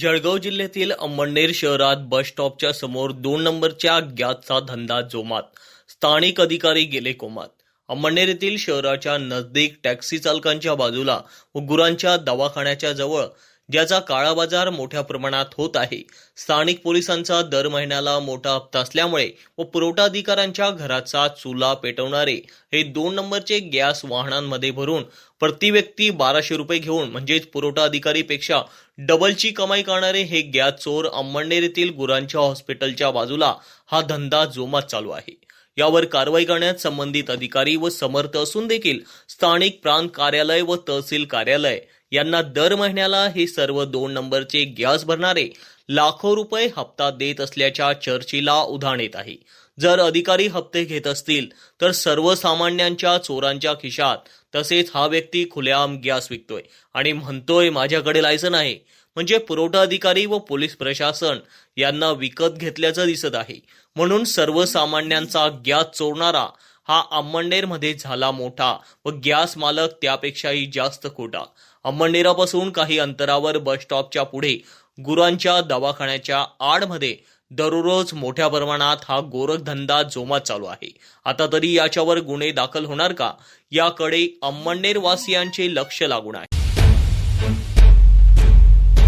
जळगाव जिल्ह्यातील अंमळनेर शहरात बस स्टॉपच्या समोर दोन नंबरच्या गॅसचा धंदा जोमात. स्थानिक अधिकारी गेले कोमात. अंमळनेर येथील शहराच्या नजदीक टॅक्सी चालकांच्या बाजूला व गुरांच्या दवाखान्याच्या जवळ ज्याचा काळा बाजार मोठ्या प्रमाणात होत आहे. स्थानिक पोलिसांचा दर महिन्याला मोठा हप्ता असल्यामुळे व पुरवठाधिकाऱ्यांच्या घराचा चुला पेटवणारे हे दोन नंबरचे गॅस वाहनांमध्ये भरून प्रति व्यक्ती बाराशे रुपये घेऊन म्हणजेच पुरवठा अधिकारीपेक्षा डबलची कमाई करणारे हे गॅस चोर अंमळनेर येथील गुरांच्या हॉस्पिटलच्या बाजूला हा धंदा जोमात चालू आहे. यावर कारवाई करण्यात संबंधित अधिकारी व समर्थ असून देखील स्थानिक प्रांत कार्यालय व तहसील कार्यालय यांना दर महिन्याला हे सर्व दोन नंबरचे गॅस भरणारे लाखो रुपये हप्ता देत असल्याच्या चर्चेला उधाण येत आहे. जर अधिकारी हप्ते घेत असतील तर सर्वसामान्यांच्या चोरांच्या खिशात तसेच हा व्यक्ती खुलेआम गॅस विकतोय आणि म्हणतोय माझ्याकडे लायसन आहे. म्हणजे पुरवठा अधिकारी व पोलीस प्रशासन यांना विकत घेतल्याचं दिसत आहे. म्हणून सर्वसामान्यांचा गॅस चोरणारा हा अंमणनेरमध्ये झाला मोठा व गॅस मालक त्यापेक्षाही जास्त खोटा. अंमणनेरापासून काही अंतरावर बस स्टॉपच्या पुढे गुरांच्या दवाखान्याच्या आडमध्ये दररोज मोठ्या प्रमाणात हा गोरखधंदा जोमात चालू आहे. आता तरी याच्यावर गुन्हे दाखल होणार का? याकडे अंमणनेरवासियांचे लक्ष लागून आहे.